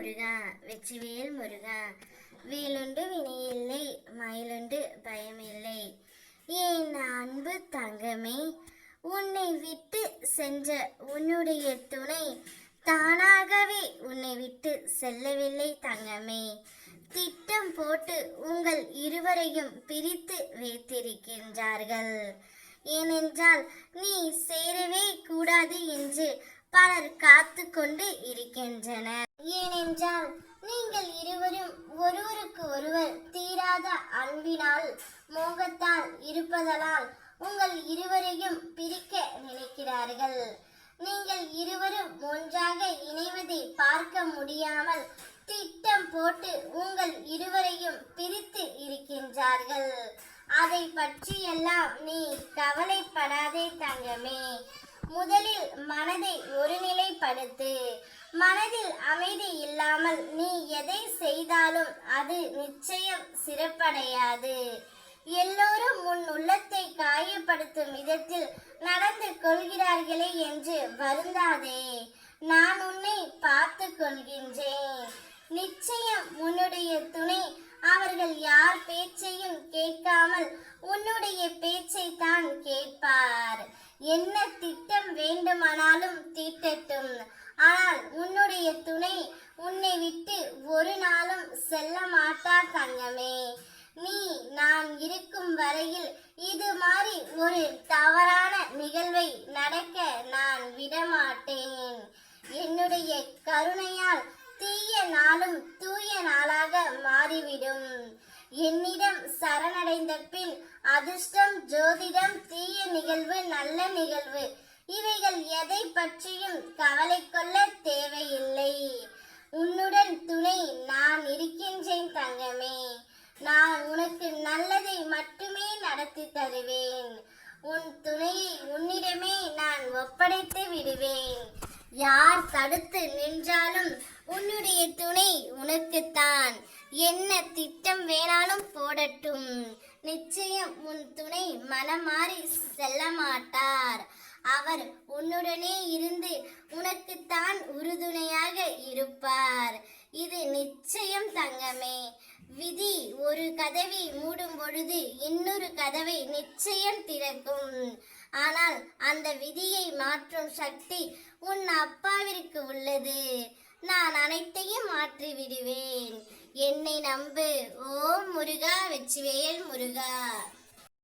முருகா வெற்றிவேல் முருகா வேலுண்டு வினையில்லை மயிலுண்டு பயமில்லை. என் அன்பு தங்கமே உன்னை விட்டு சென்ற உன்னுடைய துணை தானாகவே உன்னை விட்டு செல்லவில்லை தங்கமே. திட்டம் போட்டு உங்கள் இருவரையும் பிரித்து வைத்திருக்கின்றார்கள். ஏனென்றால் நீ சேரவே கூடாது என்று பலர் காத்து கொண்டு இருக்கின்றனர். ஏனென்றால் நீங்கள் இருவரும் ஒருவருக்கு ஒருவர் தீராத அன்பினால் மோகத்தால் இருப்பதனால் உங்கள் இருவரையும் பிரிக்க நினைக்கிறார்கள். நீங்கள் இருவரும் ஒன்றாக இணைவதை பார்க்க முடியாமல் திட்டம் போட்டு உங்கள் இருவரையும் பிரித்து இருக்கின்றார்கள். அதை பற்றியெல்லாம் நீ கவலைப்படாதே தங்கமே. முதலில் மனதை ஒருநிலைப்படுத்து. மனதில் அமைதி இல்லாமல் நீ எதை செய்தாலும் அது நிச்சயம் சிறப்படையாது. எல்லோரும் உன் உள்ளத்தை காயப்படுத்தும் விதத்தில் நடந்து கொள்கிறார்களே என்று வருந்தாதே. நான் உன்னை பார்த்து கொள்கின்றேன். நிச்சயம் உன்னுடைய துணை அவர்கள் யார் பேச்சையும் கேட்காமல் உன்னுடைய பேச்சை தான் கேட்பார். என்ன திட்டம் வேண்டுமானாலும் தீட்டட்டும். ஆனால் உன்னுடைய துணை உன்னை விட்டு ஒரு நாளும் செல்ல மாட்டார் தங்கமே நீ நான் இருக்கும் வரையில் இது மாதிரி ஒரு தவறான நிகழ்வை நடக்க நான் விடமாட்டேன். என்னுடைய கருணையால் தீய நாளும் தூய நாளாக மாறிவிடும். என்னிடம் சரணடைந்த பின் அதிர்ஷ்டம் ஜோதிடம் நிகழ்வு நல்ல நிகழ்வு. இவைகள் எதை பற்றியும் கவலை கொள்ள தேவையில்லை. உன்னுடன் துணை நான் இருக்கின்றேன் தங்கமே. நான் உனக்கு நல்லதை மட்டுமே நடத்தி தருவேன். உன் துணையை உன்னிடமே நான் ஒப்படைத்து விடுவேன். யார் தடுத்து நின்றாலும் உன்னுடைய துணை உனக்குத்தான். என்ன திட்டம் வேணாலும் போடட்டும். நிச்சயம் உன் துணை மனமாறி செல்ல மாட்டார் அவர் உன்னுடனே இருந்து உனக்குத்தான் உறுதுணையாக இருப்பார். இது நிச்சயம் தங்கமே. விதி ஒரு கதவை மூடும் பொழுது இன்னொரு கதவை நிச்சயம் திறக்கும். ஆனால் அந்த விதியை மாற்றும் சக்தி உன் அப்பாவிற்கு உள்ளது. நான் அனைத்தையும் மாற்றி விடுவேன் என்னை நம்பு. ஓம் முருகா வெற்றிவேல் முருகா.